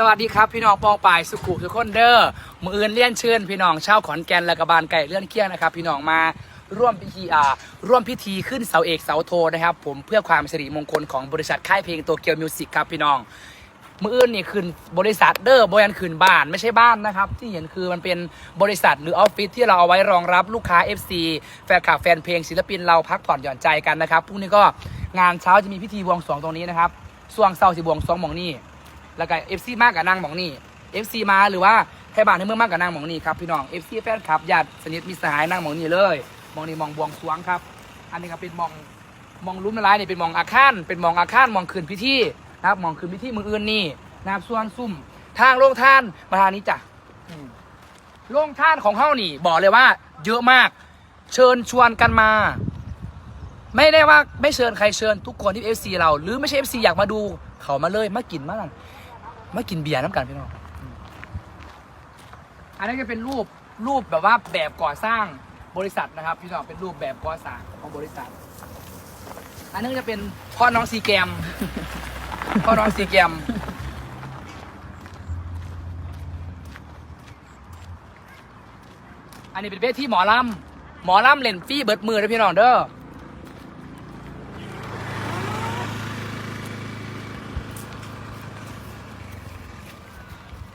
สวัสดีครับพี่น้องปองปายสุขุทุกคนเด้อมืออื่นเลี้ยนเชิญพี่น้องชาวขอนแก่นและกบานไก่เลื่อนเคียงนะครับ พี่น้องมาร่วมพิธีอ่าร่วมพิธีขึ้นเสาเอกเสาโทนะครับ ผมเพื่อความสิริมงคลของบริษัทค่ายเพลงโตเกียวมิวสิกครับพี่น้องมืออื่นนี่คืนบริษัทเด้อบริษัทคืนบ้านไม่ใช่บ้านนะครับ ที่เห็นคือมันเป็นบริษัทหรือออฟฟิศที่เราเอาไว้รองรับลูกค้า FC แฟนคลับแฟนเพลงศิลปินเราพักผ่อนหย่อนใจกันนะครับพรุ่งนี้ก็งานเช้าจะมีพิธีบวงสรวงตรงนี้นะครับส่วงเศร้าสิบวงสรวงหมองนี่ แล้วก็ FC มากกับนางหมองนี่ FC มาหรือว่าไทยบ้านให้เมืองมากกับนางหมองนี่ครับพี่น้อง FC แฟนคลับญาติสนิทมิตรสหายนางหมองนี่เลยหมองนี่หมองบวงสรวงครับ อันนี้ก็เป็นหมองหมองลุ้มละลายนี่ยเป็นหมองอาคารเป็นหมองอาคารหมองคืนพิธีนะครับหมองคืนพิธีมืออื่นนี่นะครับส่วนซุ่มทางโรงท่านมาทางนี้จ้ะโรงท่านของเฮานี่ บอกเลยว่า เยอะมาก เชิญชวนกันมา ไม่ได้ว่าไม่เชิญใครเชิญ ทุกคนที่เอฟซีเรา หรือไม่ใช่เอฟซีอยากมาดู เขามาเลยมากินมานั่น มากินเบียร์น้ำกันพี่น้องอันนี้นก็เป็นรูปรูปแบบว่าแบบก่อสร้างบริษัทนะครับ พี่น้องเป็นรูปแบบก่อสร้างของบริษัท อันนี้จะเป็นพ่อน้องซีแกม พ่อน้องซีแกมอันนี้เป็นเวทีหมอลำหมอลำเล่นฟรีเบิดมือนะพี่น้องเด้อ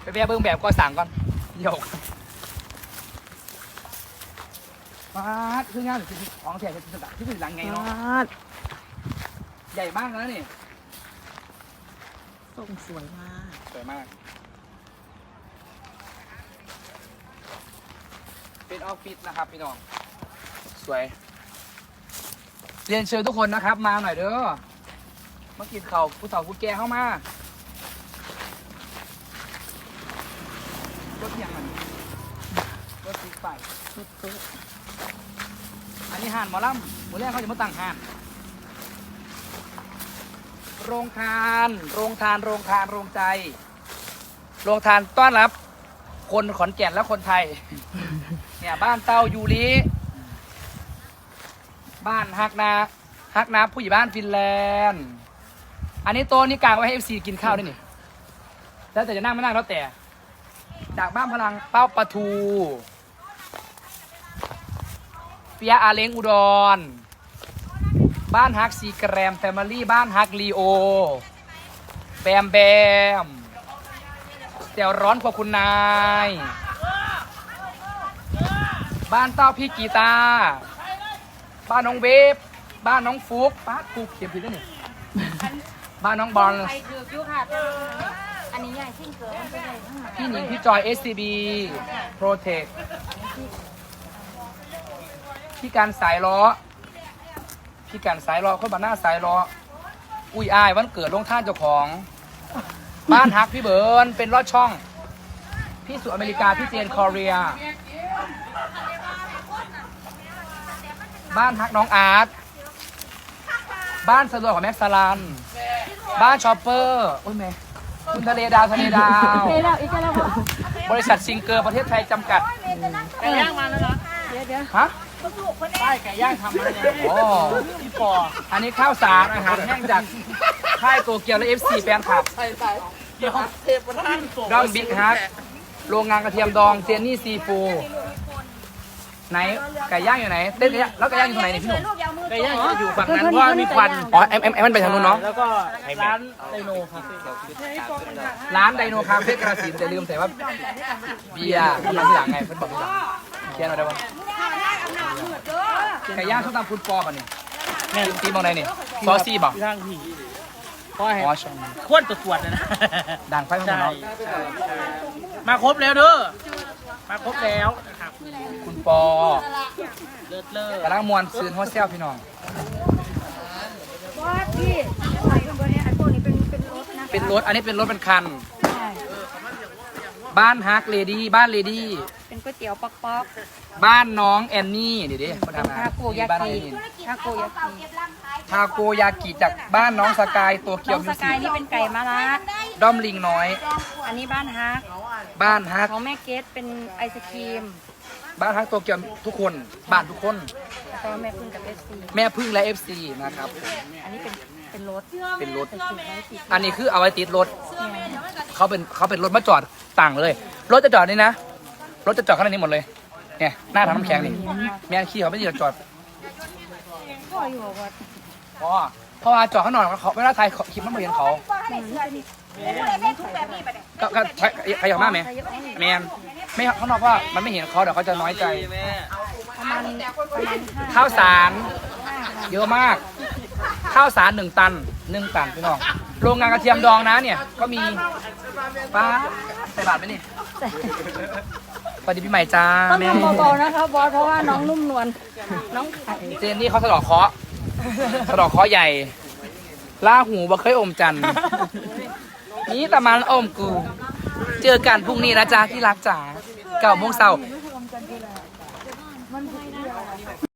ไปแวะเบิ่งแบบก็สั่งก่อนโยกมาดคืองานหรือคือของแท้ที่สุดที่สุดหลังไงเนาะใหญ่มากนะนี่ทรงสวยมาก สวยมาก เป็นออฟฟิศนะครับพี่น้อง สวย เรียนเชิญทุกคนนะครับมาหน่อยเด้อมากินข้าวผู้สาวผู้แก่เข้ามา รถยังมันรถสีไฟชุดตุ๊อันนี้ห่านหมอลำหมูแรกเขาจะมาตั้งห่าน โรงทาน โรงทาน โรงทาน โรงใจ โรงทานต้อนรับ คนขอนแก่นและคนไทย เนี่ยบ้านเต้ายูริบ้านฮักนาฮักนาผู้ใหญ่บ้านฟินแลนด์ อันนี้โต๊ะนี่กางไว้ให้เอฟซีกินข้าวด้วยนี่ แล้วแต่จะนั่งไม่นั่งแล้วแต่ จากบ้านพลังเป้าปลาทูเปียอาเล้งอุดร บ้านฮักซีแกรมแฟมิลี่บ้านฮักลีโอ แบมแบมเดี๋ยวร้อนกว่าคุณนาย บ้านเต้าพี่กีตา บ้านน้องเวฟ บ้านน้องฟุกป้าฟุกเขียนผิดแล้วนี่ บ้านน้องบอลไปคือยุค่ะ อันนี้ใหญ่ชิ้นเกินมันเป็นใหญ่ทั้งหมดพี่หนิงพี่จอย SCB Protect พี่การสายล้อ พี่การสายล้อคนบ้านหน้าสายล้อ อุ้ยอายวันเกิดลงท่านเจ้าของ บ้านฮักพี่เบิร์นเป็นลอดช่อง พี่สุอเมริกาพี่เจนคอเรีย บ้านฮักน้องอาร์ต บ้านสะดวกของแม็กซาลัน บ้านชอปเปอร์ โอ้ยแม่ คุณทะเลดาวทะเลดาวเจ๊แล้วอีกแล้วพอบริษัทซิงเกอร์ประเทศไทยจำกัด ไก่ย่างมาแล้วนะเดี๋ยวเดี๋ยวฮะป้ายไก่ย่างทำมาแล้วโอ้พี่ปออันนี้ข้าวสารอาหารแห้งจากค่ายโตเกียวและ FC แฟนคลับ ใส่ใส่เดี๋ยวเทปมันท่านส่งด้อมบิ๊กฮัทโรงงานกระเทียมดองเจนนี่ซีฟูไหนไก่ย่างอยู่ไหนเต้นไก่ย่างแล้วไก่ย่างอยู่ตรงไหนเนี่ยพี่หนุ่ม ไก่ย่างจะอยู่ฝั่งนั้นเพราะว่ามีควันอ๋อเอ็มเอ็มเอ็มมันไปทางนู้นเนาะแล้วก็ร้านไดโนคาเฟ่ร้านไดโนคาเฟ่กระสินแต่ลืมใส่ว่าเบียร์ทำมาทีหลังไงเพิ่นบอกทีหลังเขียนเอาได้ปะไก่ย่างช่องตามคุณปอป่ะนี่แม่ตีมองไหนนี่ซอสซี่ป่ะทางผีเพราะอ๋อช่องควรตรวจตรวจนะนะด่างไฟข้างบนใช่เนาะมาครบแล้วเด้อ มาครบแล้วนะครับคุณปอเลิศเลิศกำลังมวนซื้อฮอสเซลพี่น้องว่าพี่ใส่กันบนนี้ไอ้พวกนี้เป็นเป็นรถนะเป็นรถอันนี้เป็นรถเป็นคันใช่บ้านฮักเลดี้บ้านเลดี้เป็นก๋วยเตี๋ยวป๊อกป๊อกบ้านน้องแอนนี่เดี๋ยวดิมาทำงานทาโกยาบ้านน้องกิแอนนี่ทาโกยากิทาโกยากิจากบ้านน้องสกายตัวเกีน้ยอวงมิสวสิกายนี่เป็นไก่มะระ ด้อมลิงน้อย อันนี้บ้านฮักบ้านฮักของแม่เกดเป็นไอศครีม บ้านฮักตัวเกียวทุกคน บ้านทุกคน แล้วก็แม่พึ่งกับเอสซีแม่พึ่งและเอฟซีนะครับ อันนี้เป็นเป็นรถเป็นรถไปติดไว้ติดอันนี้คือเอาไว้ติดรถ เขาเป็นเขาเป็นรถมาจอดต่างเลย รถจะจอดนี่นะ รถจะจอดข้างในนี้หมดเลย เนี่ยหน้าทางน้ำแข็งนี่แม่งขี้เขาไม่ได้จอดพ่ออยู่บอกว่าเพราะว่าเพราะว่าจอดข้างนอกเขาเวลาถ่ายคลิปมันไม่เห็นเขา ก็ก็ใครใครอยากมาไหมแมนไม่ข้างนอกว่ามันไม่เห็นเขาเดี๋ยวเขาจะน้อยใจประมาณประมาณห้าข้าวสารเยอะมาก ข้าวสารหนึ่งตันหนึ่งตันพี่น้องโรงงานกระเทียมดองนะเนี่ย ก็มีป้าใส่บาทไหมนี่สวัสดีปีใหม่จ้าต้องแม่ทำเบาๆนะคะบอสเพราะว่าน้องนุ่มนวลน้องไข่เจนนี่เขาสะเดอกเคราะห์สะเดอกเคราะห์ใหญ่ล่าหูบ่เคยอมจันทร์ นี่ตะมันอมกู เจอกันพรุ่งนี้นะจ๊ะที่รักจ๋าเก่าโมงเช้า